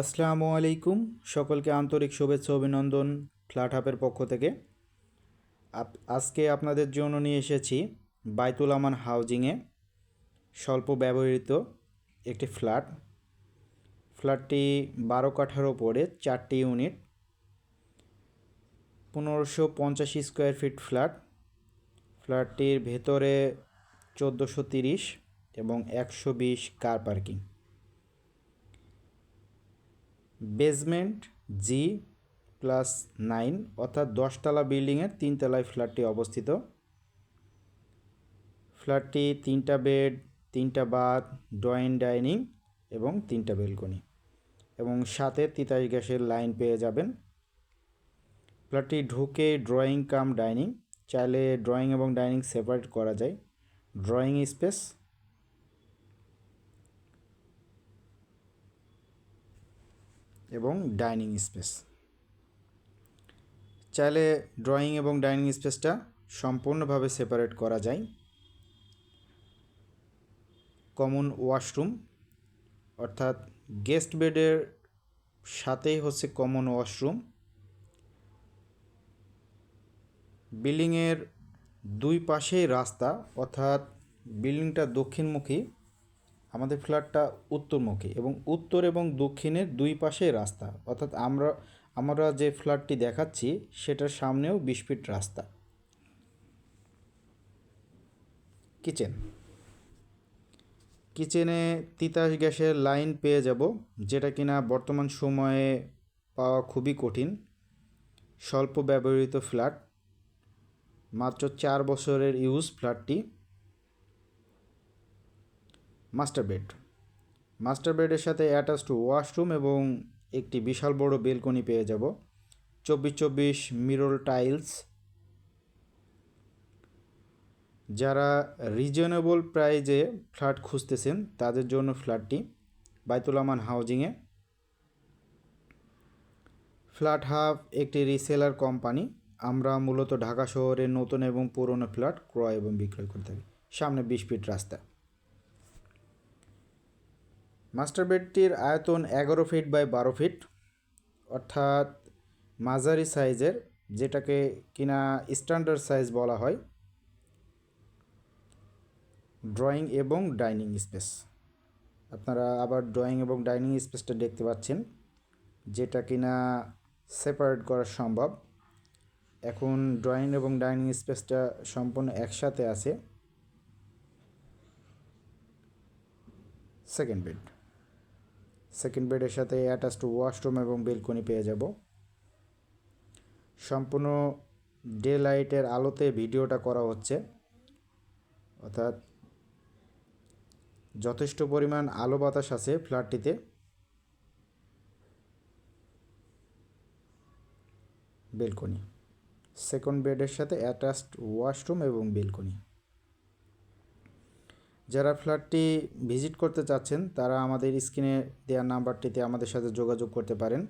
আসসালামু আলাইকুম। সকলকে আন্তরিক শুভেচ্ছা, অভিনন্দন ফ্ল্যাট হাবের পক্ষ থেকে। আজকে আপনাদের জন্য নিয়ে এসেছি বাইতুল আমান হাউজিংয়ে স্বল্প ব্যবহৃত একটি ফ্ল্যাট। ফ্ল্যাটটি বারো কাঠার ওপরে, চারটি ইউনিট। পনেরোশো পঞ্চাশ স্কোয়ার ফিট ফ্ল্যাট। ফ্ল্যাটটির ভেতরে চোদ্দোশো তিরিশ এবং একশো বিশ car parking. Basement G plus nine অর্থাৎ দশতলা বিল্ডিংয়ের তিনতলায় ফ্ল্যাটটি অবস্থিত। ফ্ল্যাটটি তিনটা বেড তিনটা বাথ ড্রয়িং ডাইনিং এবং তিনটা বেলকনি এবং সাথে তিতাস গ্যাসের লাইন পেয়ে যাবেন। ফ্ল্যাটটি ঢুকে ড্রয়িং কাম ডাইনিং চাইলে ড্রয়িং এবং ডাইনিং সেপারেট করা যায়। ড্রয়িং স্পেস এবং ডাইনিং স্পেস। চাইলে ড্রয়িং এবং ডাইনিং স্পেসটা সম্পূর্ণভাবে সেপারেট করা যায়। কমন ওয়াশরুম, অর্থাৎ গেস্ট বেডের সাথেই হচ্ছে কমন ওয়াশরুম। বিল্ডিংয়ের দুই পাশেই রাস্তা, অর্থাৎ বিল্ডিংটা দক্ষিণমুখী। আমাদের ফ্ল্যাটটা উত্তরমুখী এবং উত্তর এবং দক্ষিণের দুই পাশে রাস্তা। অর্থাৎ আমরা আমরা যে ফ্ল্যাটটি দেখাচ্ছি, সেটার সামনেও বিশ ফিট রাস্তা। কিচেন। কিচেনে তিতাস গ্যাসের লাইন পেয়ে যাব, যেটা কিনা বর্তমান সময়ে পাওয়া খুবই কঠিন। স্বল্প ব্যবহৃত ফ্ল্যাট, মাত্র চার বছরের ইউজ ফ্ল্যাটটি। Master bed. মাস্টার বেডের সাথে অ্যাটাচড ওয়াশরুম এবং একটি বিশাল বড় বেলকনি পেয়ে যাব। চব্বিশ চব্বিশ মিরল টাইলস। যারা রিজনেবল প্রাইজে ফ্ল্যাট খুঁজতেছেন, তাদের জন্য ফ্ল্যাটটি বাইতুল আমান হাউজিংয়ে। ফ্ল্যাট হাব একটি রিসেলার কোম্পানি। আমরা মূলত ঢাকা শহরে নতুন এবং পুরনো ফ্ল্যাট ক্রয় এবং বিক্রয় করে থাকি। সামনে বিশ ফিট রাস্তা। মাস্টার বেডটির আয়তন এগারো ফিট বাই বারো ফিট, অর্থাৎ মাঝারি সাইজের, যেটাকে কিনা স্ট্যান্ডার্ড সাইজ বলা হয়, ড্রয়িং এবং ডাইনিং স্পেস। আপনারা আবার ড্রয়িং এবং ডাইনিং স্পেসটা দেখতে পাচ্ছেন, যেটা কিনা সেপারেট করা সম্ভব। এখন ড্রয়িং এবং ডাইনিং স্পেসটা সম্পূর্ণ একসাথে আছে। Second bed. সেকেন্ড বেডের সাথে অ্যাটাচড ওয়াশরুম এবং বেলকনি পেয়ে যাব। সম্পূর্ণ ডে লাইটের আলোতে ভিডিওটা করা হচ্ছে। অর্থাৎ যথেষ্ট পরিমাণ আলো বাতাস আছে ফ্ল্যাটটিতে। বেলকনি সেকেন্ড বেডের সাথে অ্যাটাচড ওয়াশরুম এবং বেলকনি যারা ফ্ল্যাটটি ভিজিট করতে চাচ্ছেন, তারা আমাদের স্ক্রিনে দেওয়া নাম্বারটিতে আমাদের সাথে যোগাযোগ করতে পারেন।